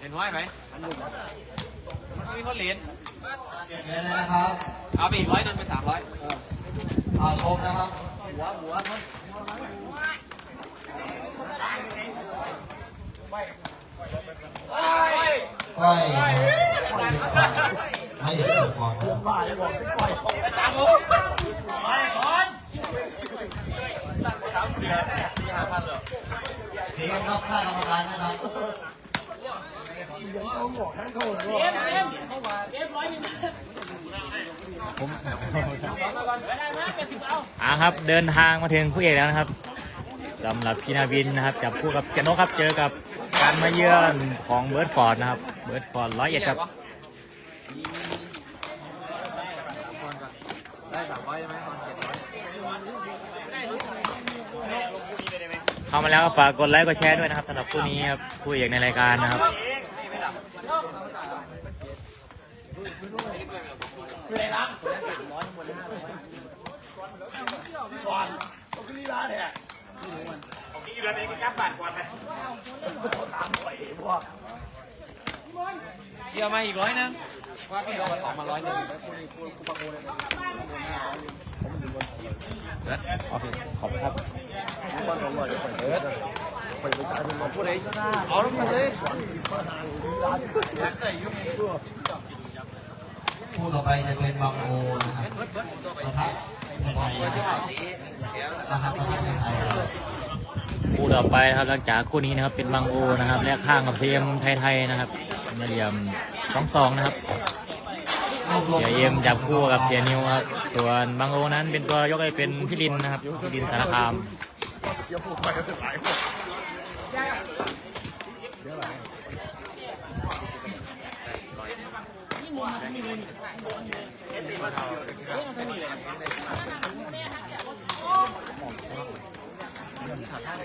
เห็นไว้ไหมมันไม่มีคนเหรียญเดี๋ยวเลยนะครับเอาไปอีกร้อยหนึงไปสามร้อยเอาชมนะครับ หัวหัวก้อยไม่หยุดตกก่อนนะ เทียมรับค่ากรรมการนะครับอ่าครับเดินทางมาถึงคู่เอกแล้วนะครับสำหรับพีนาบินนะครับจับคู่กับเซียโนครับเจอกับการมาเยือนของเบิร์ดฟอร์ดนะครับ เบิร์ดฟอร์ดร้อยเอ็ดครับ ได้สามร้อยใช่ไหมตอนเจ็ดร้อย เข้ามาแล้วก็ฝากกดไลค์กดแชร์ด้วยนะครับสำหรับคู่นี้ครับคู่เอกในรายการนะครับ เดี๋ยวมาอีกร้อยหนึงว่าพี่เอามาสองมาร้อยหนึงโอเคขอบคุณครับเอาลงมาเลยคู่ต่อไปจะเป็นบางโอนะครับปะทะไทยนะครับรหัสปะทะไทยนะครับคู่ต่อไปนะครับหลังจากคู่นี้นะครับเป็นบางโอนะครับและข้างกับเซียมไทยๆนะครับ มาเหลี่ยมสองสองนะครับเสียเอ็มจับคู่กับเสียนิวครับส่วนบางโอนั้นเป็นตัวยกให้เป็นพี่ลินนะครับพี่ลินสารคาม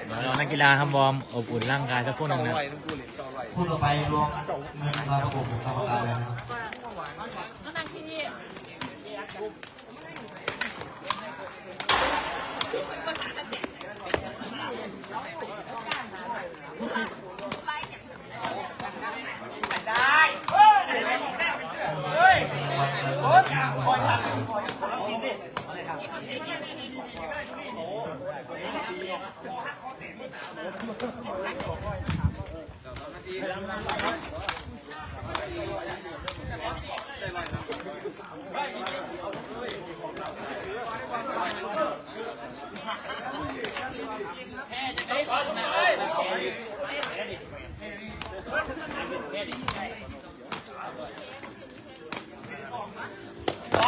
เดี๋ยวเรานักกีฬาทำวอร์มอบอุ่นร่างกายสักครู่หนึ่งนะคู่ต่อไปรวมเงินมาประกบกับกรรมการเลยนะครับ ส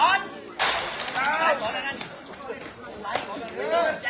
อนสอนอะไรนั่นใจ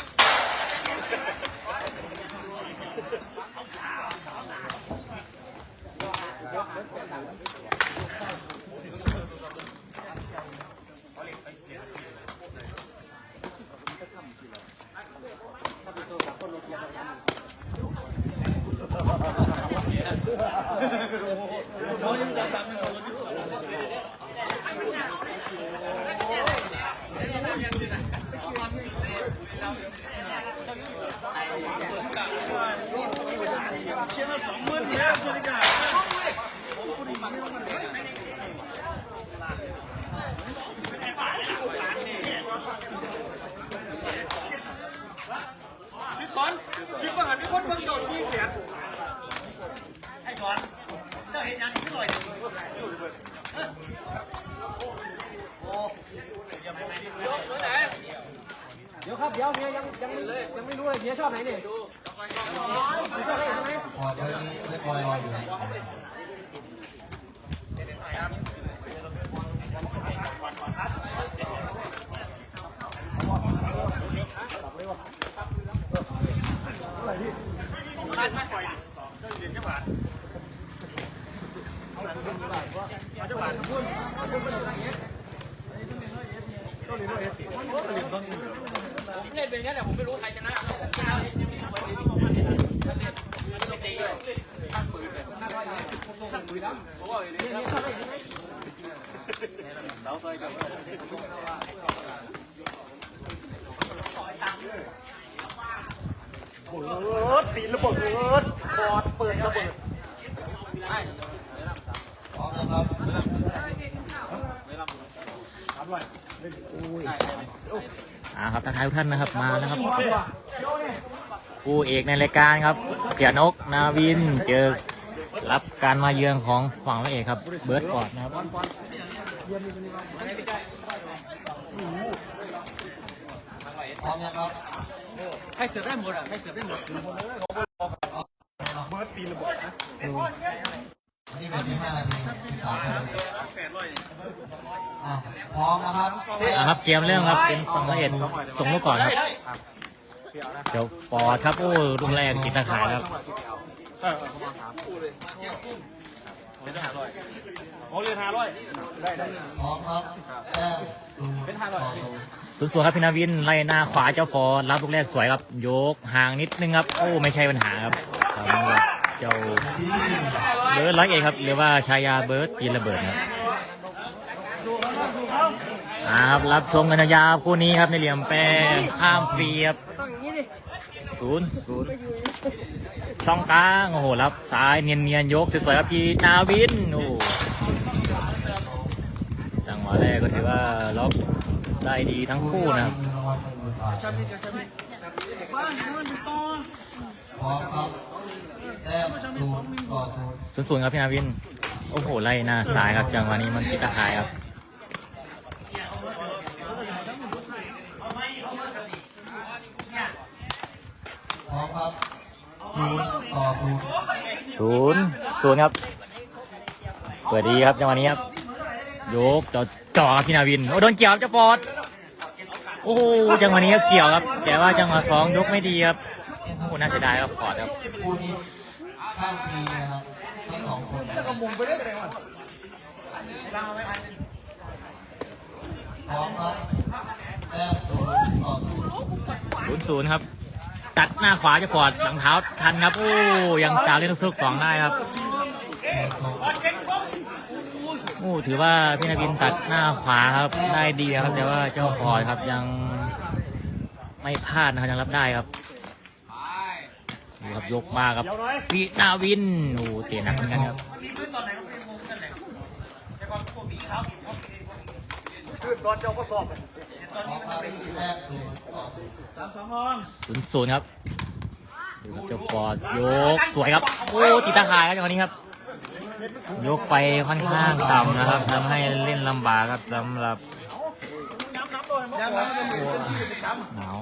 เดี๋ยวครับ เดี๋ยวเฮียยังยังยังไม่รู้เลยเฮียชอบไหนเนี่ย ปล่อยไว้ไม่ปล่อยรออยู่นะ เเล่นเป็นอย่างนี้แต่ผมไม่รู้ใครชนะตีระเบิดปอดเปิดระเบิดพร้อมนะครับอ่าครับทักทายทุกท่านนะครับมาแล้วครับคู่เอกในรายการครับ เสียนกนาวินเจอรับการมาเยือนของฝั่งพระเอกครับ เบิร์ดฟอร์ดนะครับพร้อมยังครับใครเสิร์ฟได้หมดอะใครเสิร์ฟได้หมดนี่เป็นที่ห้านาทีที่สามนาทีอะพ ร้อมนะครับอ่าครับเกมเริ่มครับเป็นฝั่งพระเอกส่งลูกก่อนครับเดี๋ยวปอดครับโอ้ลูกแรกติดตะข่ายครับพร้อมครับแต้มดูต่อดูสวยๆครับพี่นาวินไล่หน้าขวาเจ้าปอดรับลูกแรกสวยครับยกห่างนิดนึงครับโอ้ไม่ใช่ปัญหาครับทำครับเจ้าดีเบิร์ดร้อยเอกครับหรือว่าชายาเบิร์ดตีระเบิดครับอ่า ครับรับชมกันยาวคู่นี้ครับในเหลี่ยมแป้งข้ามเปียบศูนย์ศูนย์ช่องกลางโอ้โหรับซ้ายเนียนๆยนยกสวยๆครับพี่นาวินโอ้จังหวะแรกก็ถือว่าล็อกได้ดีทั้งคู่นะครับรางวัลหนึ่งหมื่นบาทพร้อมครับแต้มศูนย์ศูนย์ศูนย์ศูนย์ครับพี่นาวิน โอ้โหไล่หน้าซ้ายครับจังหวะนี้มันติดตะข่ายครับ พร้อมครับศูนย์ต่อศูนย์ศูนย์ศูนย์ครับเปิดดีครับจังหวะนี้ครับยกจ่อจ่อครับพี่นาวินโอ้โดนเกี่ยวครับเจ้าปอดโอ้โหจังหวะนี้ก็เกี่ยวครับ แต่ว่าจังหวะสองยกไม่ดีครับโอ้โหน่าเสียดายครับปอดครับคู่นี้ข้ามฟรีนะครับทั้งสองคนพร้อมครับแต้มศูนย์ต่อศูนย์ศูนย์ศูนย์ครับ ตัดหน้าขวาจ้าปอดหลังเท้าทันครับโอ้ยังตามเล่นลูกสุกสองได้ครับโอ้ถือว่าพี่นาวินตัดหน้าขวาครับได้ดีครับแต่ว่าเจ้าพอร์ตครับยังไม่พลาดนะครับยังรับได้ครับดูครับยกมาครับพี่นาวินโอ้เตะหนักเหมือนกันครับ พร้อมครับแต้มศูนย์ต่อศูนย์ศูนย์ศูนย์ครับดูครับเจ้าพอร์ตยกสวยครับโอ้ติดตาข่ายครับจังหวะนี้ครับ ยกไปค่อนข้างต่ำนะครับทำให้เล่นลำบากครับสำหรับหนาว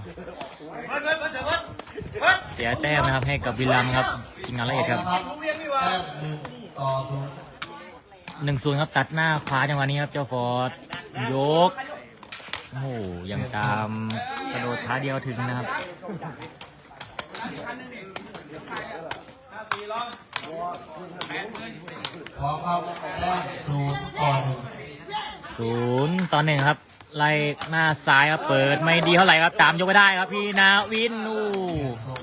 เสียแต้มนะครับให้กับวิลัมย์ครับทีมงานละเอียดครับแต้มหนึ่งต่อศูนย์ หนึ่งศูนย์ครับตัดหน้าขวาจังหวะนี้ครับเจ้าฟอร์ดยกโอ้โหยังตามกระโดดขาเดียวถึงนะครับพร้อมครับแต้มศูนย์ต่อหนึ่งศูนย์ต่อหนึ่งครับ ไล่หน้าซ้ายครับเปิดไม่ดีเท่าไหร่ครับ ตามยกไม่ได้ครับพี่นาวินอู้ส่ง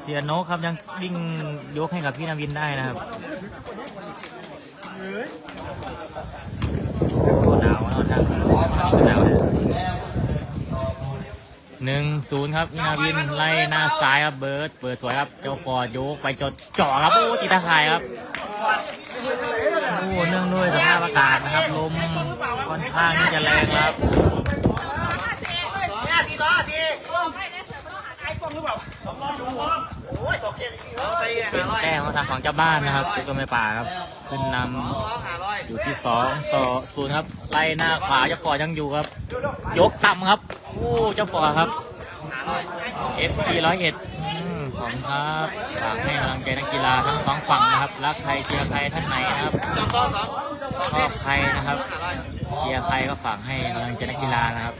เสียโนกครับยังดิ้งยกให้กับพี่นาวินได้นะครับโอ้ หนาวเอาทางหนาวหนึ่งศูนย์ครับนาวินไล่หน้าซ้ายครับเบิร์ดเปิดสวยครับ เจ้าฟอร์ดยกไปจดจ่อครับโอ้ตีตาข่ายครับโอ้เนื่องด้วยสภาพอากาศนะครับลมค่อนข้างที่จะแรงครับเป็ นแต้มาทางของเจ้าบ้านนะครับคือตัวไม่ป่าครับ ขึ้นนำอยู่ที่สองต่อศูนย์ครับ ไล่หน้าขวาเจ้าฟอยังอยู่ครับ ยกต่ำครับโอ้เจ้าฟอครับ FC ร้อยเอ็ดขอบคุณครับฝากให้กำลังใจนักกีฬาทั้งสองฝั่งนะครับ รักใครเชียร์ใครท่านไหนนะครับชอบใครนะครับเชียร์ใครก็ฝากให้กำลังใจนักกีฬานะครับ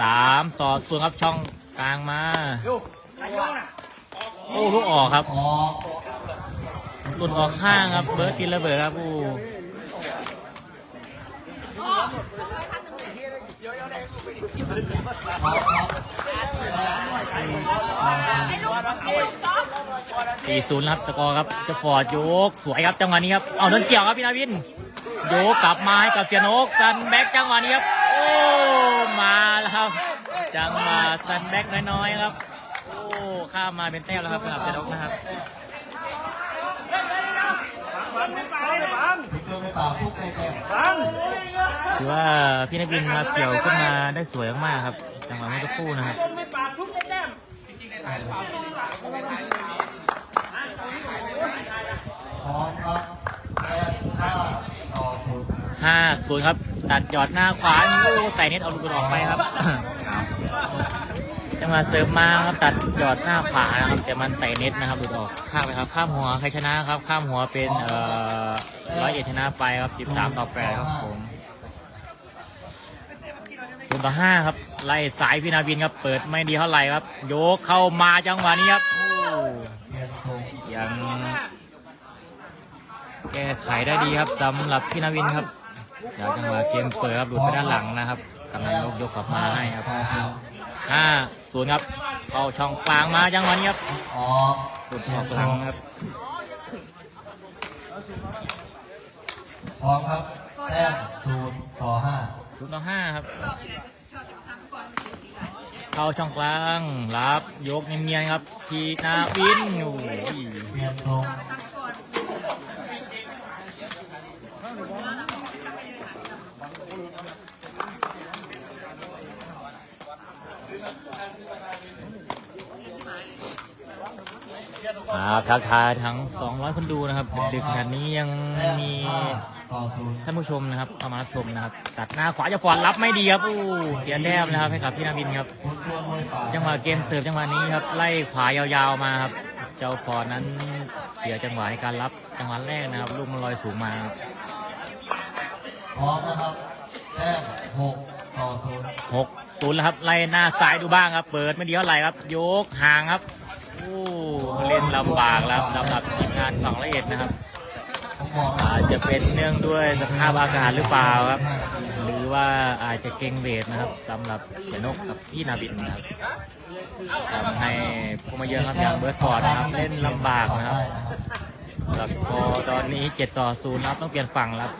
สามต่อศูนย์ครับช่องกลางมา โอ้ลูกออกครับ ออกหลุดออกข้างครับ เบิร์ดกินระเบิดครับอู้ออกครับแต้สี่ศูนย์ครับสกอร์ครับเจะฟอร์ดโยกสวยครับจังหวะนี้ครับเอาโดนเกี่ยวครับพี่นาวินโยกกลับมาให้กับเสียโนกซันแบ็กจังหวะนี้ครับโอ้มาแล้วครับจังหวะซันแบ็กน้อยๆครับ ข้ามมาเป็นแต้มแล้วครับสำหรับเสียโนกนะครับพิกเกอร์ไม่เปล่าทุกในแต้มถือว่าพี่นักบินครับเกี่ยวขึ้นมาได้สวยมากๆครับจังหวะเมื่อสักครู่นะครับพร้อมครับแต้มห้าต่อศูนย์ห้าศูนย์ครับ ตัดหยอดหน้าขวาโอ้แต่เน็ตเอาลูกออกไปครับ จังหวะเสริมมาครับตัดหยอดหน้าขวานะครับ แต่มันไต่เน็ตนะครับหลุดออกข้ามไปครับข้ามหัวใครชนะครับ ข้ามหัวเป็นเอ่อร้อยเอ็ดชนะไปครับสิบสามต่อแปดครับผมศูนย์ต่อห้าครับไล่สายพี่นาวินครับเปิดไม่ดีเท่าไหร่ครับ โยกเข้ามาจังหวะนี้ครับยังแก้ไขได้ดีครับสำหรับพี่นาวินครับจากจังหวะเกมเปิดครับหลุดไปด้านหลังนะครับกำลังยกยกกลับมาให้ครับ ห้าศูนย์ครับ เข้าช่องกลางมาจังหวะนี้ครับออกหลุดออกหลังครับพร้อมครับแต้มศูนย์ต่อห้าศูนย์ต่อห้าครับ เข้าช่องกลางรับยกเนียนๆครับพีนาวินโอ้ยเปลี่ยนทรง ครับทักทายทั้ง 200 คนดูนะครับดึกขนาดนี้ยังมีท่านผู้ชมนะครับเข้ามารับชมนะครับ ตัดหน้าขวาจะฟอนรับไม่ดีครับอู้เสียแต้มนะครับให้กับพี่นาวินครับ จังหวะเกมเสิร์ฟจังหวะนี้ครับ ไล่ขวายาวๆมาครับ เจ้าฟอร์ดนั้นเสียจังหวะในการรับจังหวะแรกนะครับลูกมันลอยสูงมาครับพร้อมนะครับแต้มหก หกศูนย์แล้วครับ ไล่หน้าซ้ายดูบ้างครับ เปิดไม่ดีเท่าไหร่ครับ ยกห่างครับโอ้เล่นลำบากแล้วครับสำหรับทีมงานฝั่งละเอียดนะครับอาจจะเป็นเนื่องด้วยสภาพอากาศหรือเปล่าครับ หรือว่าอาจจะเก่งเวทนะครับสำหรับเสนกกับพี่นาบินนะครับทำให้ผู้มาเยือนครับอย่างเบิร์ดฟอร์ดนะครับเล่นลำบากนะครับได้นะครับสกอตอนนี้เจ็ดต่อศูนย์ครับต้องเปลี่ยนฝั่งแล้ว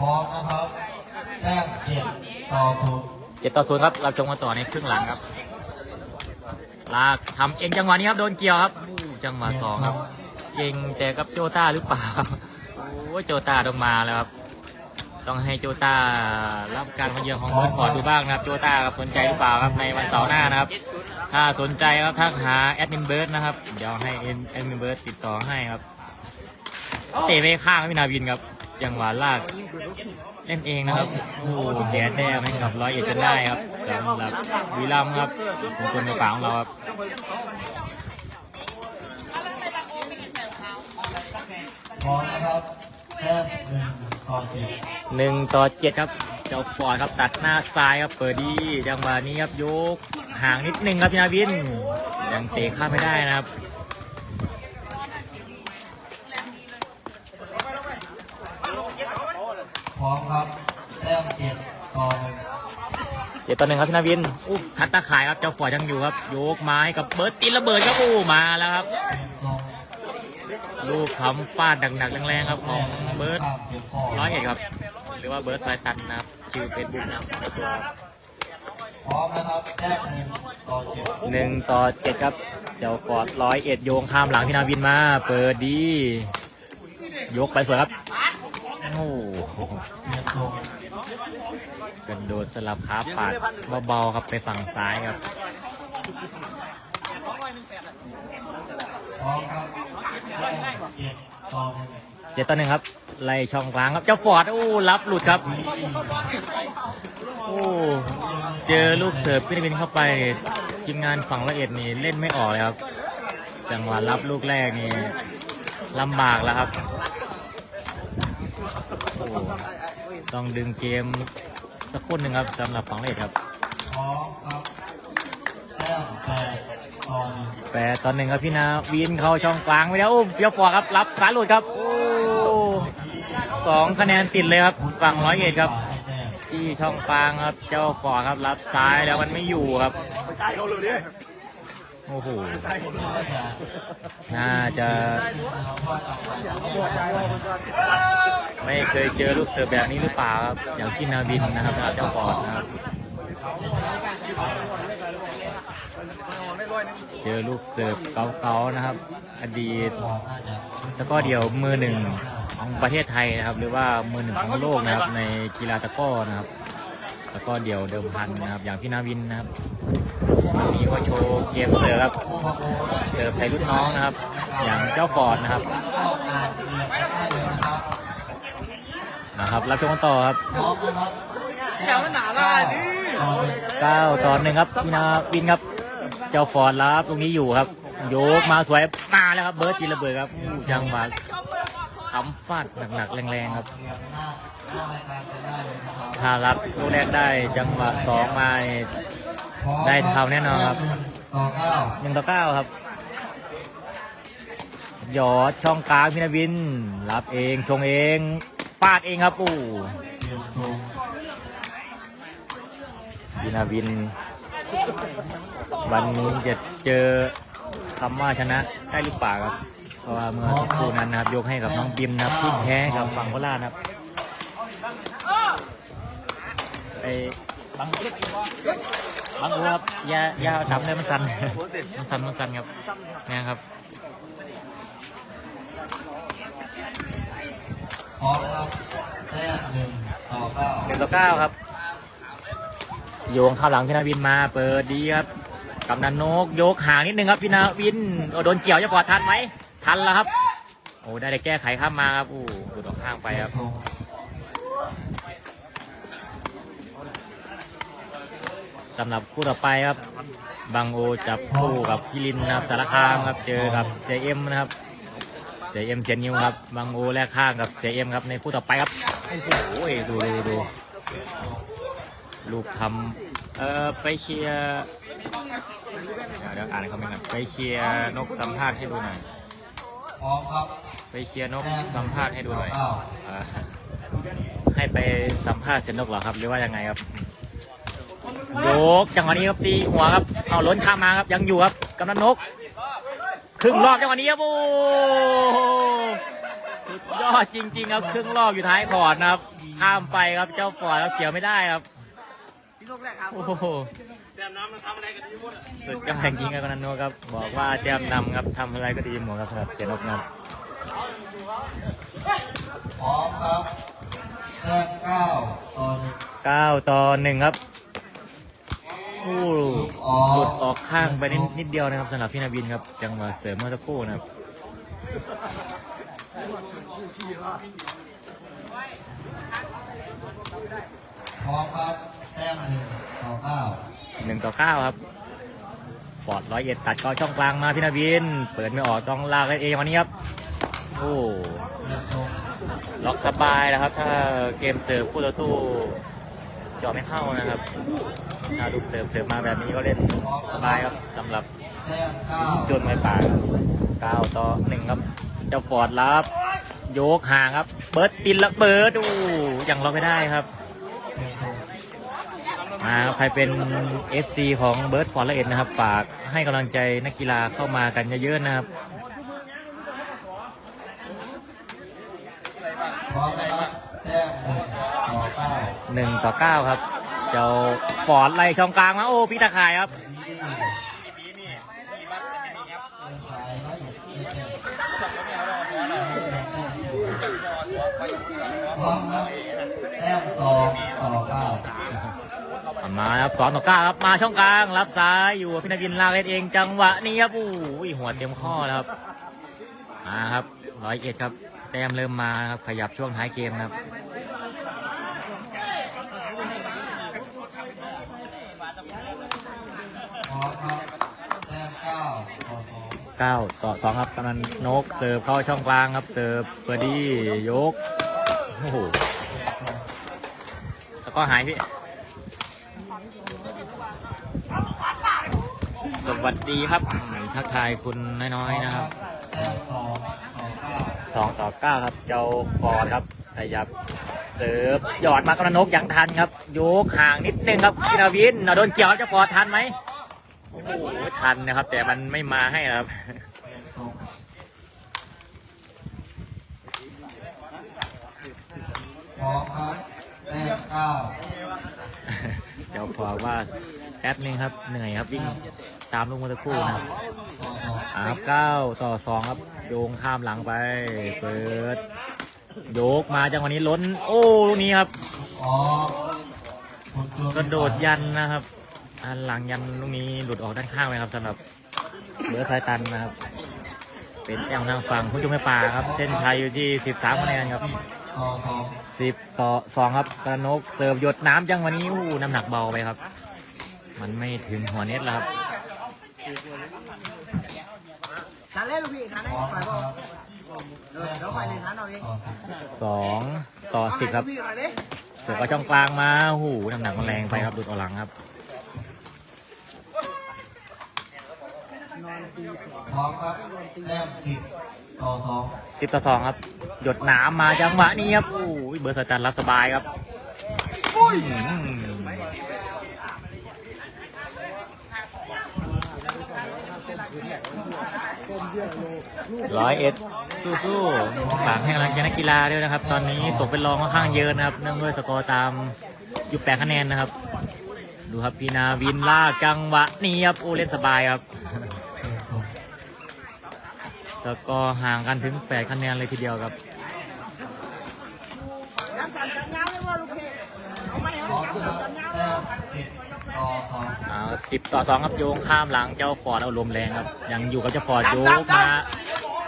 พร้อมนะครับแต้มเจ็ดต่อศูนย์เจ็ดต่อศูนย์ครับเราจงมาต่อในครึ่งหลังครับลากทำเองจังหวะนี้ครับโดนเกี่ยวครับจังหวะสองครับเก่งแต่กับโจต้าหรือเปล่าโอ้โจต้าต้องมาแล้วครับ ต้องให้โจต้ารับการมาเยือนของเบิร์ดพอดูบ้างนะครับ โจต้าครับสนใจหรือเปล่าครับในวันเสาร์หน้านะครับ ถ้าสนใจครับทักหาแอดมินเบิร์ดนะครับเดี๋ยวให้แอดมินเบิร์ดติดต่อให้ครับเตะไปข้างพี่นาวินครับ จังหวะลากเล่นเองนะครับโอ้โหเสียแต้มให้กับร้อยเอ็ดจนได้ครับสำหรับวีรัมครับเป็นคนในป่าของเราครับพร้อมนะครับแต้มหนึ่งต่อเจ็ดหนึ่งต่อเจ็ดครับเจ้าฟอร์ดครับตัดหน้าซ้ายครับเปิดดีจังหวะนี้ครับยกห่างนิดนึงครับพี่นาวินยังเตะข้ามไม่ได้นะครับ พร้อมครับ แต้มเจ็ดต่อหนึ่งเจ็ดต่อหนึ่งครับพี่นาวินอู้ทัดตาข่ายครับเจ้าฟอร์ดยังอยู่ครับโยกไม้กับเบิร์ตตีระเบิดครับอู้มาแล้วครับ เปลี่ยนทรงลูกคำฟาดหนักๆแรงๆครับของเบิร์ตข้ามเก็บข้อร้อยเอ็ดครับ หรือว่าเบิร์ตสายตันนะครับชื่อเฟซบุ๊กนะครับตัวครับพร้อมนะครับแต้มหนึ่งต่อเจ็ดหนึ่งต่อเจ็ดครับ เจ้าฟอร์ดร้อยเอ็ดโยงข้ามหลังพี่นาวินมา เปิดดี ยกไปสวยครับ โอ้โห เปลี่ยนทรง กระโดด สลับขาปาดเบาๆครับไปฝั่งซ้ายครับพร้อมครับแต้มเจ็ดต่อหนึ่งเจ็ดต่อหนึ่งครับ ไล่ช่องกลางครับ เจ้าฟอร์ดโอ้รับหลุดครับ โอ้เจอลูกเสิร์ฟพี่นาวินเข้าไปทีมงานฝั่งละเอียดนี่เล่นไม่ออกเลยครับจังหวะรับลูกแรกนี่ลำบากแล้วครับโอ้ต้องดึงเกม สักคนหนึ่งครับสำหรับฝั่งเลดครับพร้อมครับแต้มแปดต่อหนึ่งแปดตอนหนึ่งครับพี่นาวินเข้าช่องกลางไปแล้วอุ้มเปียวปอครับรับสายหลุดครับโอ้สองคะแนนติดเลยครับฝั่งร้อยเอ็ดครับให้แต้มที่ช่องกลางครับเจ้าฟอร์ครับรับซ้ายแล้วมันไม่อยู่ครับโอ้โหก็จะน่าจะเราว่าต่อไปจะ ไม่เคยเจอลูกเสิร์แบบนี้หรือเปล่าครับอย่างพี่นาวินนะครับเจ้าฟอดนะครับ เจอลูกเสิร์ฟเก่าๆนะครับ อดีตตะก้อเดี่ยวมือหนึ่งของประเทศไทยนะครับ หรือว่ามือหนึ่งของโลกนะครับ ในกีฬาตะก้อนะครับตะก้อเดี่ยวเดิมพันนะครับ อย่างพี่นาวินนะครับวันนี้ก็โชว์เกมเสิร์ฟครับเสิร์ฟใส่รุ่นน้องนะครับ อย่างเจ้าฟอร์ดนะครับ นได้เลยนะครับนะครับรับชมกันต่อครับพร้อมนะครับแต้มหนาล่าดิเก้าต่อหนึ่งครับพี่นาวินครับ เจ้าฟอร์ดรับตรงนี้อยู่ครับ โยกมาสวยมาแล้วครับเบิร์ดตีระเบิดครับอู้จังหวะคำฟาดหนักๆแรงๆครับเรียนหน้าหน้ารายการเป็นได้เลยนะครับถ้ารับลูกแรกได้จังหวะสองมานี่พร้อมได้เท่าแน่นอนครับหงต่อเก้าหนึ่งต่อเก้าครับหยอดช่องกลางพี่นาวิน รับเองชงเอง ฟาดเองครับอู้เรียนาวิน วันนี้จะเจอคำว่าชนะได้หรือเปล่าครับ เพราะว่าเมื่อสักครู่นั้นนะครับ ยกให้กับน้องบิมนะครับที่แพ้กับฝั่งโคราชนะครับไปบังบังอูครับอย่าอย่าทำเลยมันสั่นมันสั่นมันสั่นครับเนี่ยครับ พร้อมครับแต้มหนึ่งต่อเก้าหนึ่งต่อเก้าครับ โยงเข้าหลังพี่นาวินมาเปิดดีครับกำนันนกโยกห่างนิดนึงครับพี่นาวินโดนเกี่ยวจะกอดทันไหมทันแล้วครับโอ้ได้แต่แก้ไขข้ามมาครับอู้หลุดออกข้างไปครับสำหรับคู่ต่อไปครับ บางโอจับคู่กับพี่ลินนะครับสารคามครับเจอกับเสียเอ็มนะครับ เสียเอ็มเสียนิวครับบางโอแลกข้างกับเสียเอ็มครับในคู่ต่อไปครับโอ้โหดูดูดูลูกทำเอ่อไปเชียร์เดี๋ยวเดี๋ยวอ่านคอมเมนต์กันไปเชียร์นกสัมภาษณ์ให้ดูหน่อยพร้อมครับไปเชียร์นกสัมภาษณ์ให้ดูหน่อยเก้าเอ่อให้ไปสัมภาษณ์เสียนกเหรอครับ หรือว่ายังไงครับโยกจังหวะนี้ครับตีหัวครับเอาล้นข้ามมาครับยังอยู่ครับกำนันนก ครึ่งรอบจังหวะนี้ครับโอ้สุดยอดจริง ๆ ครับครึ่งรอบอยู่ท้ายคอร์ดนะครับข้ามไปครับเจ้าฟอร์ดครับเกี่ยวไม่ได้ครับโอ้โหสุดยอดจริงๆครับนันนครับบอกว่าแต้มนำครับทำอะไรก็ดีหมดครับสำหรับเสียนกนะครับพร้อมครับแต้มเก้าต่อหนึ่งเก้าต่อหนึ่งครับ โอ้หลุดออกข้างไปนิดนิดเดียวนะครับสำหรับพี่นาบินครับจังหวะเสริมเมื่อสักครู่นะครับพร้อมครับแต้มหนึ่งต่อเก้าหนึ่งต่อเก้าครับฟอร์ดร้อยเอ็ดตัดกอช่องกลางมาพี่นาบิน เปิดไม่ออกต้องลากกันเองวันนี้ครับโอ้เรียนทรงล็อกสบายนะครับ ถ้าเกมเสิร์ฟคู่ต่อสู้เจาะไม่เข้านะครับถ้าลูกเสิร์ฟเสิร์ฟมาแบบนี้ก็เล่นสบายครับสำหรับแต้มเก้าจนไม้ป่าเก้าต่อหนึ่งครับ เจ้าฟอร์ดรับโยกห่างครับ เบิร์ดตินละเบิร์ดอู้ยังล็อกไม่ได้ครับมาใครเป็น FC ของเบิร์ดฟอร์ดละเอ็ดนะครับฝากให้กำลังใจนักกีฬาเข้ามากันเยอะๆนะครับ หนึ่งต่อเก้าครับ เจ้าฟอร์ดไล่ช่องกลางมาโอ้พี่ตะข่ายครับร้องขายร้อยมครับแต้มสองต่อเก้ามาครับสองต่อเก้าครับมาช่องกลางรับซ้ายอยู่พี่นาวินลากเล่นเองจังหวะนี้ครับอู้ยหัวเต็มข้อแล้วครับมาครับร้อยเอ็ดครับแต้มเริ่มมาครับขยับช่วงท้ายเกมครับ พร้อมครับแต้มเก้าต่อสองครับกำนันนกเสิร์ฟเข้าช่องกลางครับ เสิร์ฟเบอร์ดี้ยก โอ้โห แล้วก็หายพี่ สวัสดีครับทักทายคุณน้อยๆนะครับแต้มสองต่อเก้าครับ เจ้าฟอร์ดครับขยับเสิร์ฟหยอดมากระนกยังทันครับโยกห่างนิดนึงครับพินาวินเอาโดนเกี่ยวจ้าฟอร์ดทันไหม ทันนะครับ แต่มันไม่มาให้นะครับเปลี่ยนทรงพร้อมครับแต้มเก้าเดี๋ยวฟอร์ดว่าแป๊บนึงครับเหนื่อยครับวิ่งตามลูกเมื่อสักครู่นะครับต่อสองอ่าครับเก้าต่อสองครับ โยงข้ามหลังไป เปิด โยกมาจังหวะนี้ล้น โอ้ลูกนี้ครับออกคนตัวกระโดดยันนะครับ อันหลังยันลูกนี้หลุดออกด้านข้างไปครับสำหรับเบอร์ไซตันนะครับ เป็นแอลทางฝั่งผู้ชมไม่ป่าครับ เส้นชัยอยู่ที่ 13คะแนนครับต่อสอง10ต่อ2ครับกระนกเสิร์ฟหยดน้ำจังวันนี้อู้น้ำหนักเบาไปครับ มันไม่ถึงหัวเน็ตแล้วครับทานเล่นลูกพี่ทานพได้ร้อมฝ่ายบอลบแต้มเดี๋ยวฝ่ายเลยทานเอาเองต่อสิบครับ เสิร์ฟก็ช่องกลางมาหูน้ำหนักมันแรงไปครับดูดออกหลังครับ พร้อมครับแต้มสิบต่อสองสิบต่อสองครับ หยดน้ำมาจังหวะนี้ครับโอ้ยเบอร์สแตันรับสบายครับร้อยเอ็ดสู้ๆฝากให้กำลังใจนักกีฬาด้วยนะครับ ตอนนี้ตกเป็นรองค่อนข้างเยอะนะครับ เนื่องด้วยสกอร์ตามอยู่แปดคะแนนนะครับ ดูครับพีนาวินลากจังหวะนี้ครับโอ้เล่นสบายครับเปลี่ยนทรง สกอร์ห่างกันถึง 8 คะแนนเลยทีเดียวครับน้ำสั่นจังเงาเลยว่าลูกพี่เอาไม่พร้อมนะครับแต้มสิบต่อสองเอาสิบต่อสองครับโยงข้ามหลังเจ้าฟอร์ดเอาลมแรงครับ ยังอยู่กับเจ้าฟอร์ดโยกมา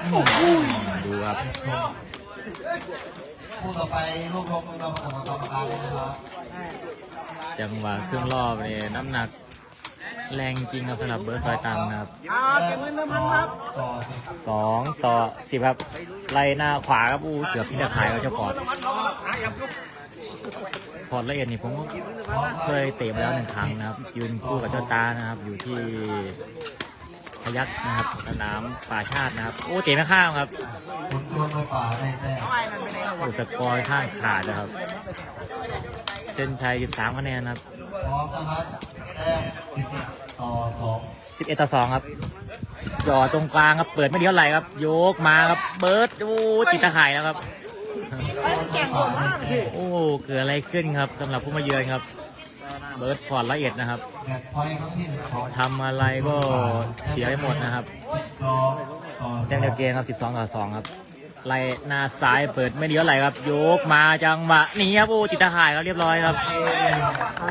อืมดูครับคู่ต่อไปรวบรวมมือมาประกอบกรรมการเลยนะครับจังหวะครึ่งรอบนี่น้ำหนัก แรงจริงครับสำหรับเบอร์ซอยตันนะครับอ่าเก็บเงินเดิมพันครับต่อสิบสองต่อสิบครับไล่หน้าขวาครับอู้เกือบที่จะขายกับเจ้าฟอร์ดฟอร์ดละเอียดนี่ผมก็เคยเตะมาแล้วหนึ่งครั้งนะครับ ยืนคู่กับเจ้าตานะครับ อยู่ที่พยักนะครับสนามป่าชาตินะครับ โอ้เตะไม่ข้ามครับคุณตัวไม่ป่าได้แต้มเอาไอ้มันไปไหนเอาโอ้สกอร์ข้างขาดนะครับ เส้นชัย13คะแนนครับพร้อมนะครับแต้มสิบเอ็ดต่อสอง 11ต่อ2ครับจ่อตรงกลางครับ เปิดไม่เดียวไหลครับ โยกมาครับ เบิร์ดโอ้ติดตะข่ายแล้วครับแก่งผมมากพี่โอ้เกิดอะไรขึ้นครับสำหรับผู้มาเยือนครับ เบิร์ดฟอร์ดละเอียดนะครับแมตช์พอยต์ครั้งที่หนึ่งของทำอะไรก็เสียหมดนะครับแจ้งเดียวเกมครับ 12 ต่อ 2 ครับไล่หน้าซ้ายเปิดไม่เดียวไหลครับ โยกมาจังหวะนี้ครับโอ้ติดตะข่ายครับเรียบร้อยครับ โอ้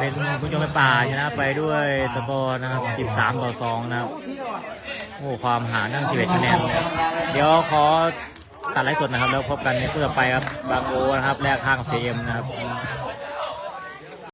ครับคุณตัวไม่ป่าเป็นคุณโยมป่าชนะไปด้วยสกอร์นะครับ 13 ต่อ 2 นะครับ โอ้ความหานั่ง11คะแนนเลยเดี๋ยวขอตัดไลฟ์สดนะครับ แล้วพบกันในเพื่อไปครับ บางโอนะครับ แลกข้างเซมนะครับ